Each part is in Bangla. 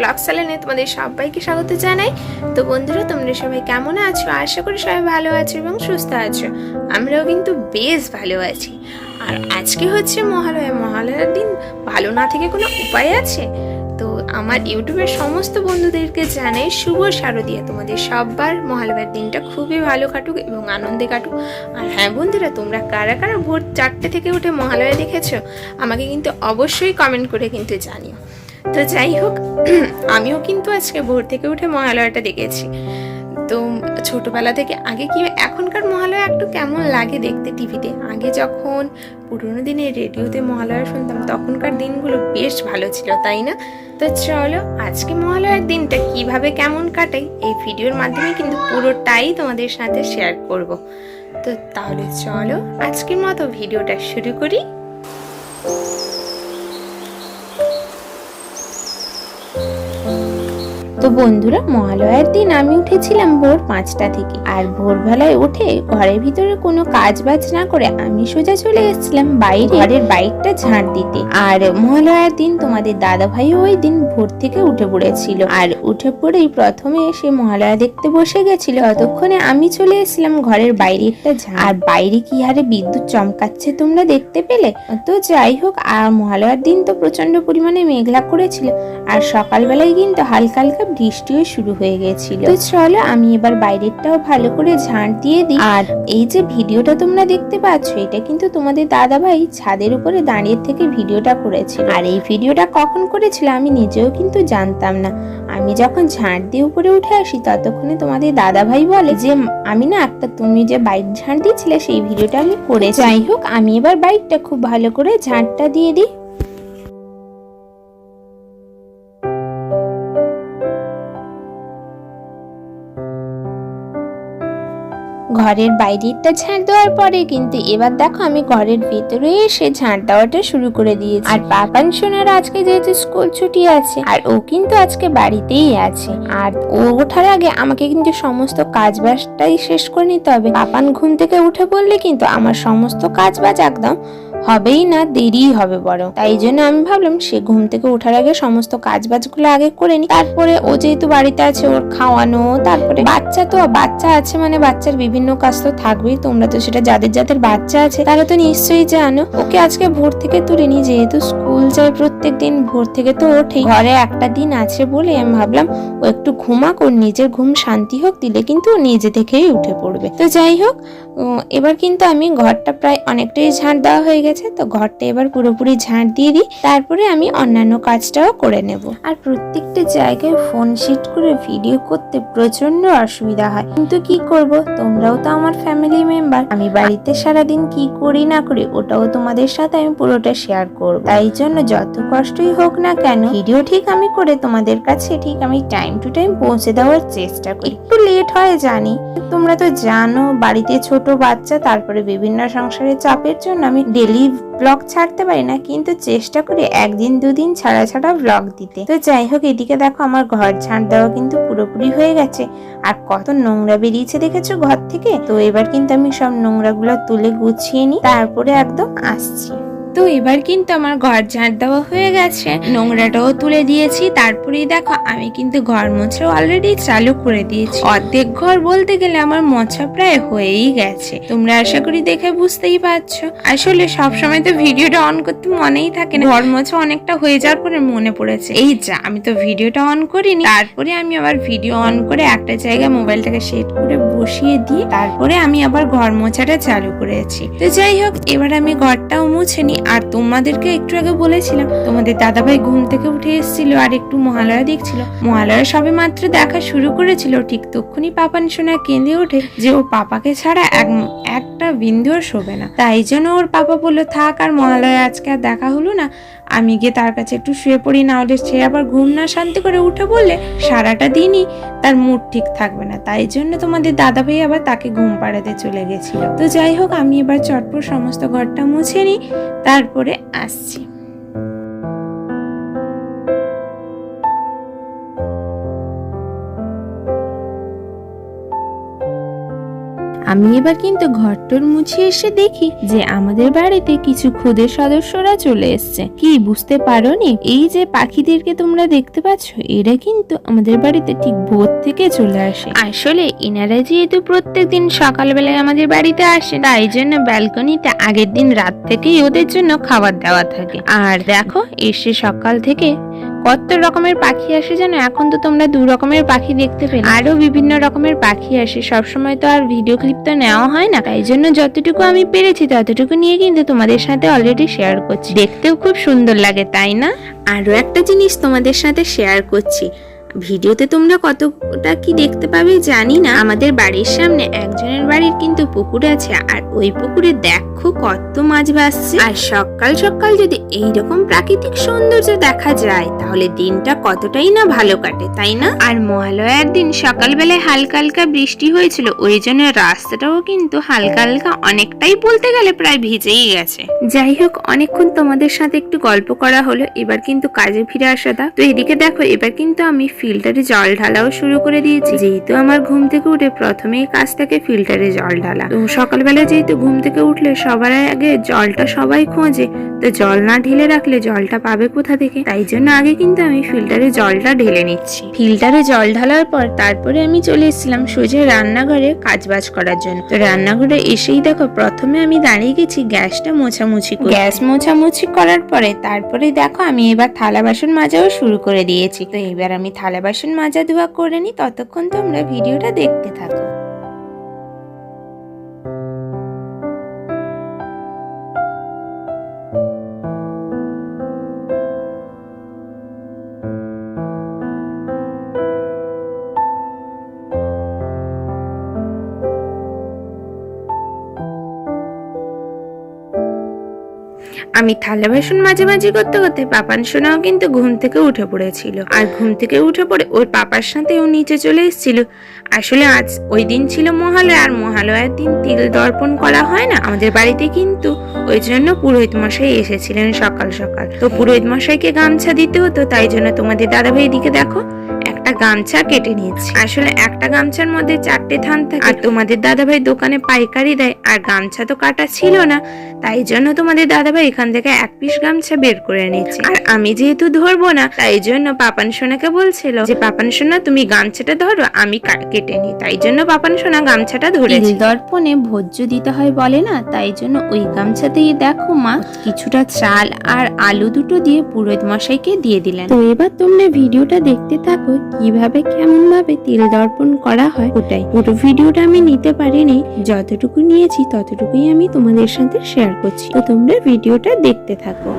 ব্লগ চ্যানেলে তোমাদের সবাইকে স্বাগত জানাই। তো বন্ধুরা, তোমরা সবাই কেমন আছো? আশা করি সবাই ভালো আছো এবং সুস্থ আছো। আমরাও কিন্তু বেশ ভালো আছি। আর আজকে হচ্ছে মহালয়া। মহালয়ার দিন ভালো না থেকে কোনো উপায় আছে? তো আমার ইউটিউবের সমস্ত বন্ধুদেরকে জানাই শুভ শারদিয়া। তোমাদের সববার মহালয়ার দিনটা খুবই ভালো কাটুক এবং আনন্দে কাটুক। আর হ্যাঁ বন্ধুরা, তোমরা কারা কারা ভোর চারটে থেকে উঠে মহালয়া দেখেছ, আমাকে কিন্তু অবশ্যই কমেন্ট করে কিন্তু জানিও। তো যাই হোক, আমিও কিন্তু আজকে ভোর থেকে উঠে মহালয়াটা দেখেছি। তো ছোটবেলা থেকে আগে কি এখনকার মহালয়া একটু কেমন লাগে দেখতে টিভিতে? আগে যখন পুরোনো দিনে রেডিওতে মহালয়া শুনতাম, তখনকার দিনগুলো বেশ ভালো ছিল, তাই না? তো চলো, আজকে মহালয়ার দিনটা কীভাবে কেমন কাটাই এই ভিডিওর মাধ্যমে কিন্তু পুরোটাই তোমাদের সাথে শেয়ার করব। তো তাহলে চলো, আজকের মতো ভিডিওটা শুরু করি। তো বন্ধুরা, মহালয়ার দিন আমি উঠেছিলাম ভোর পাঁচটা থেকে। আর ভোরবেলায় উঠে ঘরের ভিতরে কোনো কাজ বাজ না করে আমি সোজা চলে এসেছিলাম বাইরে ঘরের বাইকটা ঝাড় দিতে। আর মহালয়ার দিন তোমাদের দাদা ভাই ওই দিন ভোর থেকে উঠে পড়েছিল। আর উঠে পড়েই প্রথমে এসে মহালয়া দেখতে বসে গেছিল। ততক্ষণে আমি চলে এসেছিলাম ঘরের বাইরে একটা ঝাড় আর বাইরে কি হারে বিদ্যুৎ চমকাচ্ছে তোমরা দেখতে পেলে? তো যাই হোক, আর মহালয়ার দিন তো প্রচণ্ড পরিমাণে মেঘলা করেছিল। আর সকালবেলায় কিন্তু হালকা হালকা বৃষ্টিও শুরু হয়ে গেছিল। তো চলো আমি এবার বাইরেরটাও ভালো করে ঝাঁট দিয়ে দিই। আর এই যে ভিডিওটা তোমরা দেখতে পাচ্ছ এটা কিন্তু তোমাদের দাদা ভাই ছাদের উপরে দাঁড়িয়ে থেকে ভিডিওটা করেছিল। আর এই ভিডিওটা কখন করেছিল আমি নিজেও কিন্তু জানতাম না। আমি যখন ঝাঁট দিয়ে উপরে উঠে আসি ততক্ষণে তোমাদের দাদা ভাই বলে যে আমি না একটা তুমি যে বাইক ঝাঁট দিয়েছিলে সেই ভিডিওটা আমি করে যাই হোক আমি এবার বাইকটা খুব ভালো করে ঝাঁটটা দিয়ে দিই। ঘরের বাইরেরটা ঝাঁট দেওয়ার পরে কিন্তু এবার দেখো আমি ঘরের ভিতরে এসে ঝাঁট দেওয়াটা শুরু করে দিয়েছি। আর পাপান সোনার আজকে যেহেতু স্কুল ছুটি আছে, আর ও কিন্তু আজকে বাড়িতেই আছে। আর ও ওঠার আগে আমাকে কিন্তু সমস্ত কাজ বাজটাই শেষ করে নিতে হবে। পাপান ঘুম থেকে উঠে পড়লে কিন্তু আমার সমস্ত কাজ বাজ একদম হবেই না দেরি হবে বরং। তাই জন্য আমি ভাবলাম সে ঘুম থেকে ওঠার আগে সমস্ত কাজ বাজগুলো আগে করে নি তারপরে ও যেহেতু বাড়িতে আছে, ওর খাওয়ানো, তারপরে বাচ্চা তো, বাচ্চা আছে মানে বাচ্চার বিভিন্ন কাজ তো থাকবেই। তোমরা তো সেটা যাদের যাদের বাচ্চা আছে, তারা তো নিশ্চয়ই জানো। ওকে আজকে ভোর থেকে তুলে তুলিনি যেহেতু স্কুল যায় প্রত্যেক দিন ভোর থেকে তো ওঠেই। ঘরে একটা দিন আছে বলে আমি ভাবলাম, ও একটু ঘুমাক, ওর নিজের ঘুম শান্তি হোক, দিলে কিন্তু নিজে থেকেই উঠে পড়বে। তো যাই হোক এবার কিন্তু আমি ঘরটা প্রায় অনেকটাই ঝাঁট দেওয়া হয়ে গেছে। তো ঘরটা এবার পুরোপুরি ঝাঁট দিয়ে দিই। তারপরে আমি অন্যান্য কাজটাও করে নেব। আর প্রত্যেকটা জায়গায় ফোন শিট করে ভিডিও করতে প্রচণ্ড অসুবিধা হয়। কিন্তু কি করব? তোমরাও তো আমার ফ্যামিলি মেম্বার আমি বাড়িতে সারাদিন কি করি না করি, ওটাও তোমাদের সাথে আমি পুরোটা শেয়ার করব। তাই জন্য যত কষ্টই হোক না কেন ভিডিও ঠিক আমি করে তোমাদের কাছে ঠিক আমি টাইম টু টাইম পৌঁছে দেওয়ার চেষ্টা করি। একটু লেট হয় জানি, তোমরা তো জানো, বাড়িতে ছোট বাচ্চা, তারপরে বিভিন্ন সংসারের চাপের জন্য আমি ডেলি ব্লগ ছাড়তে পারি না, কিন্তু চেষ্টা করি একদিন দুদিন ছাড়া ছাড়া ব্লগ দিতে। তো যাই হোক, এদিকে দেখো আমার ঘর ছাড় দেওয়া কিন্তু পুরোপুরি হয়ে গেছে। আর কত নোংরা বেরিয়েছে দেখেছ ঘর থেকে? তো এবার কিন্তু আমি সব নোংরাগুলো তুলে গুছিয়ে নিই, তারপরে একদম আসছি। তো এবার কিন্তু আমার ঘর ঝাঁট দেওয়া হয়ে গেছে। নোংরাটাও তুলে দিয়েছি। তারপরেই দেখো, আমি কিন্তু ঘর মোছা অলরেডি চালু করে দিয়েছি। অর্ধেক ঘর বলতে গেলে আমার মোছা প্রায় হয়েই গেছে। তোমরা আশা করি দেখে বুঝতেই পারছ। আসলে সব সময় তো ভিডিওটা অন করতে মনেই থাকে না। ঘর মোছা অনেকটা হয়ে যাওয়ার পরে মনে পড়েছে, এই যা, আমি তো ভিডিওটা অন করিনি। তারপরে আমি আবার ভিডিও অন করে একটা জায়গায় মোবাইলটাকে সেট করে বসিয়ে দিয়ে তারপরে আমি আবার ঘর মোছাটা চালু করেছি। তো যাই হোক, এবার আমি ঘরটাও মুছে নি আর তোমাদেরকে একটু আগে বলেছিলাম, তোমাদের দাদাভাই ঘুম থেকে উঠে এসেছিল আর একটু মহালয়া দেখছিল। মহালয়া সবে মাত্র দেখা শুরু করেছিল, ঠিক তক্ষুনি পাপান সোনা কেঁদে ওঠে যে ও পাপাকে ছাড়া এক একটা বিন্দুও শোবে না। তাই জন্য ওর পাপা বলল, থাক আর মহালয়া, আজকে আর দেখা হলো না। আমি গিয়ে তার কাছে একটু শুয়ে পড়ি, না হলে সে আবার ঘুম না শান্তি করে উঠে বললে, সারাটা দিনই তার মুড ঠিক থাকবে না। তাই জন্য তোমাদের দাদা ভাই আবার তাকে ঘুম পাড়াতে চলে গেছিল। তো যাই হোক, আমি এবার চটপট সমস্ত ঘরটা মুছে নিই, তারপরে আসছি। আমি এবার কিন্তু ঘরটর মুছে এসে দেখি যে আমাদের বাড়িতে কিছু খুদের সদস্যরা চলে এসছে। কি, বুঝতে পারোনি? এই যে পাখিদেরকে তোমরা দেখতে পাচ্ছ, এরা কিন্তু আমাদের বাড়িতে ঠিক ভোর থেকে চলে আসে। আসলে এনারা যেহেতু প্রত্যেকদিন সকালবেলায় আমাদের বাড়িতে আসে, তাই জন্য ব্যালকনিতে আগের দিন রাত থেকেই ওদের জন্য খাবার দেওয়া থাকে। আর দেখো, এসে সকাল থেকে কত রকমের পাখি আসে জানো? এখন তো তোমরা দু রকমের পাখি দেখতে পেলে। আরও বিভিন্ন রকমের পাখি আসে। সবসময় তো আর ভিডিও ক্লিপ তো নেওয়া হয় না। তাই জন্য যতটুকু আমি পেরেছি, ততটুকু নিয়ে কিন্তু তোমাদের সাথে অলরেডি শেয়ার করছি। দেখতেও খুব সুন্দর লাগে, তাই না? আরও একটা জিনিস তোমাদের সাথে শেয়ার করছি। ভিডিওতে তোমরা কতটা কি দেখতে পাবে জানি না। আমাদের বাড়ির সামনে একজনের বাড়ির কিন্তু পুকুর আছে, আর ওই পুকুরে দেখো কত মাছ ভাসছে। আর সকাল সকাল যদি এইরকম প্রাকৃতিক সৌন্দর্য দেখা যায়, তাহলে দিনটা কতটাই না ভালো কাটে, তাই না? আর মহালয়ার দিন সকালবেলায় হালকা হালকা বৃষ্টি হয়েছিল, ওই জন্য রাস্তাটাও কিন্তু হালকা হালকা অনেকটাই বলতে গেলে প্রায় ভিজেই গেছে। যাই হোক, অনেকক্ষণ তোমাদের সাথে একটু গল্প করা হলো, এবার কিন্তু কাজে ফিরে আসা দা তো এদিকে দেখো, এবার কিন্তু আমি ফিল্টারে জল ঢালাও শুরু করে দিয়েছি। যেহেতু আমার ঘুম থেকে উঠে প্রথমেই কাজ থাকে ফিল্টারে জল ঢালা। তো সকালবেলা যেহেতু ঘুম থেকে উঠলে সবার আগে জলটা সবাই খোঁজে তো জল না ঢেলে রাখলে জলটা পাবে কোথা থেকে? তাই জন্য আগে কিন্তু আমি ফিল্টারে জলটা ঢেলে নিচ্ছি। ফিল্টারে জল ঢালার পর তারপরে আমি চলে এসেছিলাম সোজা রান্নাঘরে কাজ বাজ করার জন্য। তো রান্নাঘরে এসেই দেখো, প্রথমে আমি দাঁড়িয়ে গেছি গ্যাসটা মোছামুছি। গ্যাস মোছামুছি করার পরে তারপরে দেখো আমি এবার থালা বাসন মাজাও শুরু করে দিয়েছি। তো এবার আমি থালা বাসন মাজা ধোয়া করে নিই, ততক্ষণ তোমরা ভিডিওটা দেখতে থাকো। আমি থালা বাসন মাঝে মাঝে করতে করতে পাপান সোনাও কিন্তু ঘুম থেকে উঠে পড়েছিল। আর ঘুম থেকে উঠে পড়ে ওর পাপার সাথে ও নিচে চলে এসেছিল। আসলে আজ ওই দিন ছিল মহালয়া, আর মহালয়ার দিন তিল দর্পণ করা হয় না। আমাদের বাড়িতে কিন্তু ওই জন্য পুরোহিত মশাই এসেছিলেন সকাল সকাল। তো পুরোহিত মশাইকে গামছা দিতে হতো, তাই জন্য তোমাদের দাদাভাই দিকে দেখো। একটা গামছা কেটে নিয়েছি। আসলে একটা গামছার মধ্যে চারটে থান থাকে। আর তোমাদের দাদাভাই দোকানে পাইকারি দেয় আর গামছা তো কাটা ছিল না। তাই জন্য তোমাদের দাদাভাই এখান থেকে এক পিস গামছা বের করে নিচ্ছে আর আমি যেহেতু ধরবো না তাই জন্য পাপান সোনাকে বলছিল যে পাপান সোনা তুমি গামছাটা ধরো আমি কেটে নিই। তাই জন্য পাপান সোনা গামছাটা ধরেছি। দর্পণে ভোজ্য দিতে হয় বলে না তাই জন্য ওই গামছাতেই দেখো মা কিছুটা চাল আর আলু দুটো দিয়ে পুরোহিত মশাইকে দিয়ে দিলেন। তো এবার তোমরা ভিডিওটা দেখতে থাকো কীভাবে কেমন ভাবে তেল দর্পণ করা হয় ওটাই পুরো ভিডিওটা আমি নিতে পারিনি যতটুকু নিয়েছি ততটুকুই আমি তোমাদের সাথে শেয়ার করছি তো তোমরা ভিডিওটা দেখতে থাকো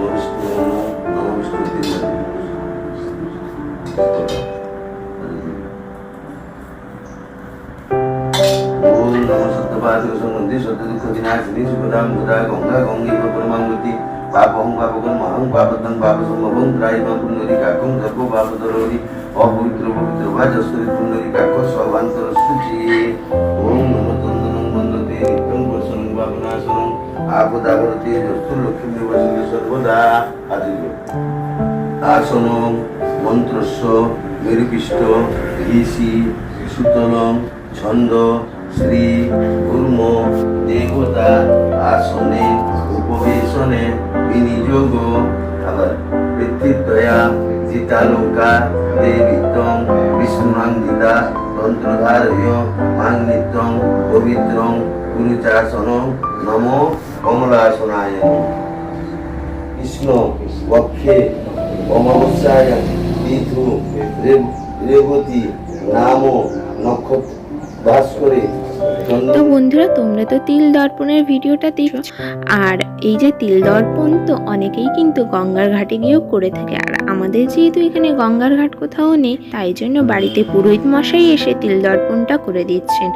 পাপ হং পাপ কর্ম হং পাপ দং পাপ সম হং ত্রাই নদী কাকং জপ পাপ দরোধী অপবিত্র পবিত্র বা যশোরী কুণ্ডলী কাক্ষ সর্বান্তর সূচি। ওম নমো তন্দনম বন্দতে নিত্যং বসনং বাবনাসনং আপদাবরতে যস্তু লক্ষ্মী নিবাসনে সর্বদা। আদিল আসন, মন্ত্রস্য, মেরুপিষ্ট, ঋষি ছন্দ, শ্রী দেবতা, আসনে, উপবেশনে, বিনিযোগ, আবার পিতৃত্বয়া জিতালোকা দেবিতং বিষ্ণুনাঙ্গিতা তন্ত্রধারয় মাংনিত্যং পবিত্রং গুরুচাসন নম কমলাসনায়। কৃষ্ণ, বক্ষে, অমাবস্যায় বিধু রেবতী নাম, নক্ষত্র বাস করে। তো বন্ধুরা তোমরা তো তিল দর্পণের ভিডিওটা দেখছ। আর এই যে তিল দর্পণ তো অনেকেই কিন্তু গঙ্গার ঘাটে গিয়েও করে থাকে। আর আমাদের যেহেতু এখানে গঙ্গার ঘাট কোথাও নেই তাই জন্য বাড়িতে পুরোহিত মশাই এসে তিল দর্পণটা করে দিচ্ছেন।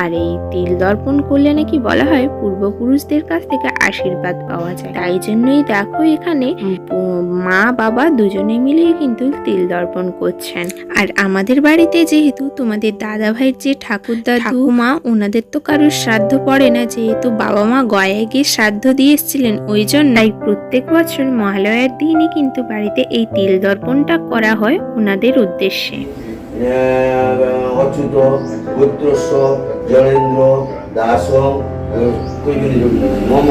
আর এই তিল দর্পণ করলে নাকি বলা হয় পূর্বপুরুষদের কাছ থেকে আশীর্বাদ পাওয়া যায়। তাই জন্যই দেখো এখানে মা বাবা দুজনে মিলে কিন্তু তিল দর্পণ করছেন। আর আমাদের বাড়িতে যেহেতু তোমাদের দাদা ভাইয়ের যে ঠাকুর দাদু মা ওনাদের তো কারোর শ্রাদ্ধ পড়ে না যেহেতু বাবা মা গয়ায় গিয়ে শ্রাদ্ধ দিয়ে এসেছিলেন ওই জন্য তাই প্রত্যেক বছর মহালয়ার দিনই কিন্তু বাড়িতে এই তিল দর্পণটা করা হয় ওনাদের উদ্দেশ্যে। অচ্যুত পুত্রস্য জলেন্দ্র দাস মম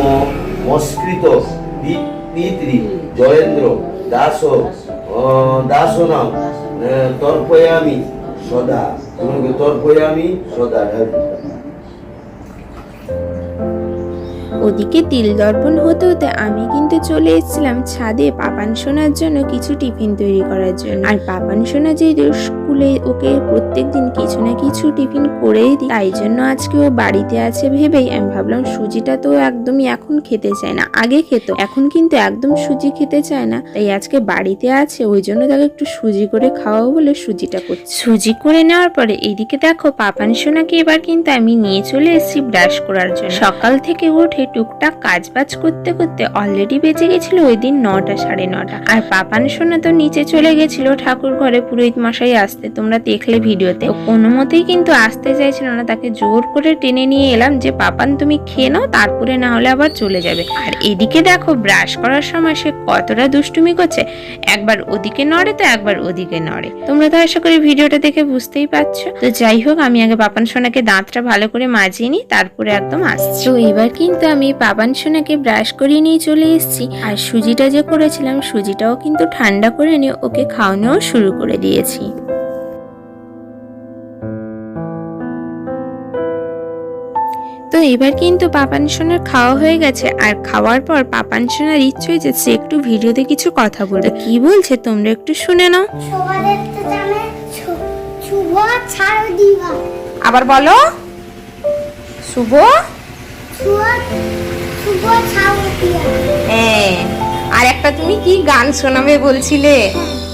মস্কৃত পিতৃ জয়েন্দ্র দাস দাস নাম তর্পয়ামি সদা। তোমাকে তর্পয়ামি সদা ঢালি ওদিকে তিল দর্পণ হতে হতে আমি কিন্তু চলে এসেছিলাম ছাদে পাপান সোনার জন্য কিছু টিফিন তৈরি করার জন্য। আর পাপান সোনা যেহেতু স্কুলে ওকে প্রত্যেকদিন কিছু না কিছু টিফিন করেই দিই, তাই জন্য আজকে ও বাড়িতে আছে ভেবেই আমি ভাবলাম সুজিটা তো একদমই এখন খেতে চায় না, আগে খেত। এখন কিন্তু একদম সুজি খেতে চায় না, তাই আজকে বাড়িতে আছে, ওই জন্য তাকে একটু সুজি করে খাওয়াবো বলে সুজিটা করছি। সুজি করে নেওয়ার পরে এইদিকে দেখো পাপান সোনাকে এবার কিন্তু আমি নিয়ে চলে এসেছি ব্রাশ করার জন্য। সকাল থেকে উঠে টুকটাক কাজ বাজ করতে করতে অলরেডি বেজে গেছিল ওই দিন নটা, সাড়ে নটা। আর পাপান সোনা তো নিচে চলে গেছিল, ঠাকুর ঘরে পুরোহিত মশাই আসতে। তোমরা দেখলে ভিডিওতে। কোনো মতেই কিন্তু আসতে চাইছিল না। তাকে জোর করে টেনে নিয়ে এলাম যে, পাপান, তুমি খেয়ে নাও, তারপরে না হলে আবার চলে যাবে। আর এদিকে দেখো, ব্রাশ করার সময় সে কতটা দুষ্টুমি করছে। একবার ওদিকে নড়ে তো একবার ওদিকে নড়ে। তোমরা তো আশা করি ভিডিওটা দেখে বুঝতেই পারছ। তো যাই হোক, আমি আগে পাপান সোনাকে দাঁতটা ভালো করে মাজিয়ে নিই, তারপরে একদম আসছি। তো এবার কিন্তু আমি পাপান সোনাকে ব্রাশ করিয়ে নিয়ে চলে এসেছি। আর সুজিটা যে করেছিলাম সুজিটাও কিন্তু ঠান্ডা করে নিয়ে ওকে খাওয়ানোও শুরু করে দিয়েছি। তো এবার কিন্তু পাপান সোনার খাওয়া হয়ে গেছে। আর খাওয়ার পর পাপান সোনার ইচ্ছে হয়েছে সে একটু ভিডিওতে কিছু কথা বলবে। কি বলছে তোমরা একটু শুনে নাও। আবার বলো। শুভ হ্যাঁ আর একটা তুমি কি গান শোনাবে বলছিলে?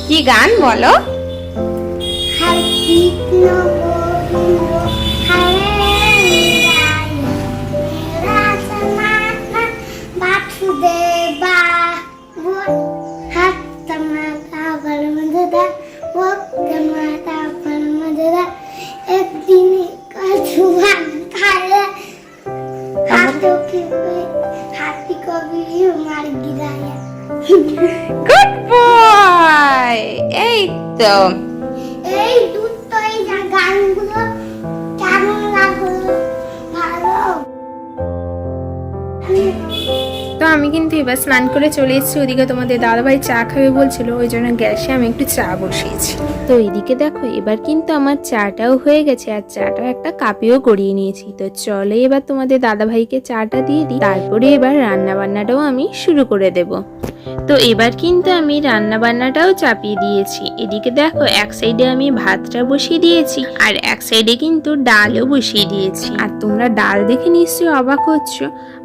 কি গান বলো? হাই এই এবার স্নান করে চলে এসেছি। ওদিকে তোমাদের দাদাভাই চা খাবে বলছিল, ওই জন্য গ্যাসে আমি একটু চা বসিয়েছি। তো এদিকে দেখো, এবার কিন্তু আমার চাটাও হয়ে গেছে, আর চাটা একটা কাপেও গড়িয়ে নিয়েছি। তো চলে এবার তোমাদের দাদাভাইকে চাটা দিয়ে দিই, তারপরে এবার রান্না বান্নাটাও আমি শুরু করে দেব। তো এবার কিন্তু আমি রান্না বান্নাটাও চাপিয়ে দিয়েছি। এদিকে দেখো, এক সাইডে আমি ভাতটা বসিয়ে দিয়েছি, আর এক সাইডে কিন্তু ডালও বসিয়ে দিয়েছি। আর তোমরা ডাল দেখে নিশ্চয়ই অবাক হচ্ছ।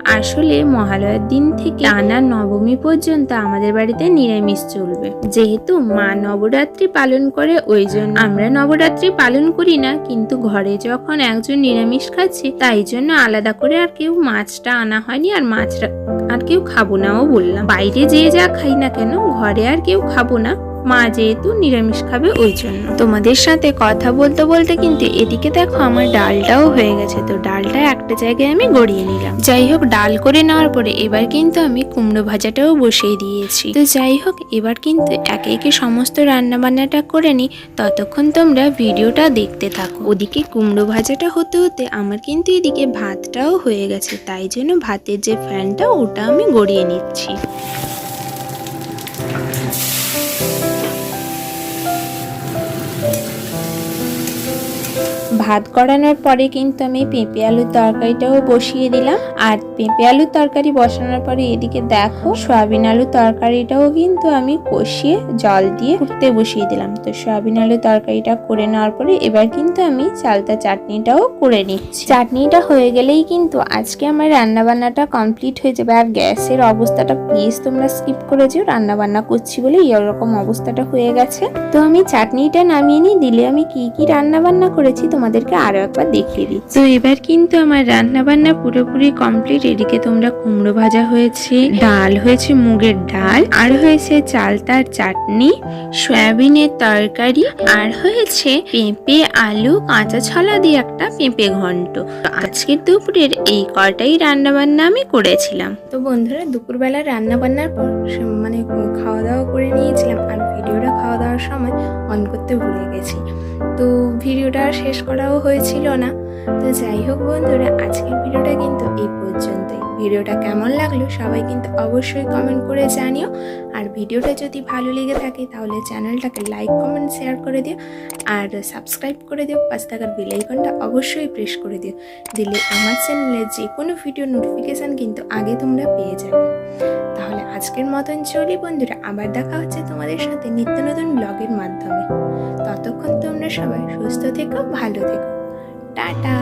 আসলে মহালয়ার দিন থেকে টানা নবমী পর্যন্ত আমাদের বাড়িতে নিরামিষ চলবে। যেহেতু মা নবরাত্রি পালন করে, ওই জন্য আমরা নবরাত্রি পালন করি না, কিন্তু ঘরে যখন একজন নিরামিষ খাচ্ছে, তাই জন্য আলাদা করে আর কেউ মাছটা আনা হয়নি আর মাছটা আর কেউ খাব নাও বললাম। বাইরে যে যা খাই না কেন, ঘরে আর কেউ খাব না। মা যেহেতু নিরামিষ খাবে ওই জন্য। তোমাদের সাথে কথা বলতে বলতে কিন্তু এদিকে দেখো আমার ডালটাও হয়ে গেছে। তো ডালটা একটা জায়গায় আমি গড়িয়ে নিলাম। যাই হোক, ডাল করে নেওয়ার পরে এবার কিন্তু আমি কুমড়ো ভাজাটাও বসিয়ে দিয়েছি। তো যাই হোক, এবার কিন্তু একে একে সমস্ত রান্না বান্নাটা করে নিই। ততক্ষণ তোমরা ভিডিওটা দেখতে থাকো। ওদিকে কুমড়ো ভাজাটা হতে হতে আমার কিন্তু এদিকে ভাতটাও হয়ে গেছে। তাই জন্য ভাতের যে ফ্যানটা, ওটা আমি গড়িয়ে নিচ্ছি। ভাত করানোর পরে কিন্তু আমি পেঁপে আলুর তরকারিটাও বসিয়ে দিলাম। আর পেঁপে আলুর তরকারি বসানোর পরে এদিকে দেখো, সয়াবিন আলুর তরকারিটাও কিন্তু আমি কষিয়ে জল দিয়ে ফুটতে বসিয়ে দিলাম। তো সয়াবিন আলুর তরকারিটা করে নেওয়ার পরে এবার কিন্তু আমি চালতা চাটনিটাও করে নিচ্ছি। চাটনিটা হয়ে গেলেই কিন্তু আজকে আমার রান্না বান্নাটা কমপ্লিট হয়ে যাবে। আর গ্যাসের অবস্থাটা প্লিজ তোমরা স্কিপ করে যেও রান্না বান্না করছি বলে এরকম অবস্থাটা হয়ে গেছে। তো আমি চাটনিটা নামিয়ে নিই, দিলে আমি কি কি রান্না বান্না করেছি তোমাদেরকে আরও একবার দেখিয়ে দিচ্ছি। তো এবার কিন্তু আমার রান্না বান্না পুরোপুরি কমপ্লিট এদিকে তোমরা কুমড়ো ভাজা হয়েছে ডাল হয়েছে মুগের ডাল আর হয়েছে চালতার চাটনি সয়াবিনের তরকারি আর হয়েছে পেঁপে আলু কাঁচা ছলা দিয়ে একটা পেঁপে ঘন্ট। তো আজকের দুপুরের এই কটাই রান্না বান্না আমি করেছিলাম। তো বন্ধুরা দুপুরবেলা রান্না বান্নার পর মানে খাওয়া দাওয়া করে নিয়েছিলাম আর ভিডিওটা খাওয়া দাওয়ার সময় অন করতে ভুলে গেছি। তো ভিডিওটা শেষ করাও হয়েছিল না। তো যাই হোক বন্ধুরা আজকের ভিডিওটা কিন্তু এই পর্যন্তই। ভিডিওটা কেমন লাগল সবাই কিন্তু অবশ্যই কমেন্ট করে জানিও। আর ভিডিওটা যদি ভালো লেগে থাকে তাহলে চ্যানেলটাকে লাইক কমেন্ট শেয়ার করে দিও। আর সাবস্ক্রাইব করে দিও। পাঁচ টাকার বেল আইকনটা অবশ্যই প্রেস করে দিও। দিলে আমার চ্যানেলে যে কোনো ভিডিও নোটিফিকেশান কিন্তু আগে তোমরা পেয়ে যাবে। তাহলে আজকের মতন চলি বন্ধুরা। আবার দেখা হচ্ছে তোমাদের সাথে নিত্য নতুন ব্লগের মাধ্যমে। ততক্ষণ তোমরা সবাই সুস্থ থেকো, ভালো থেকো। টাটা!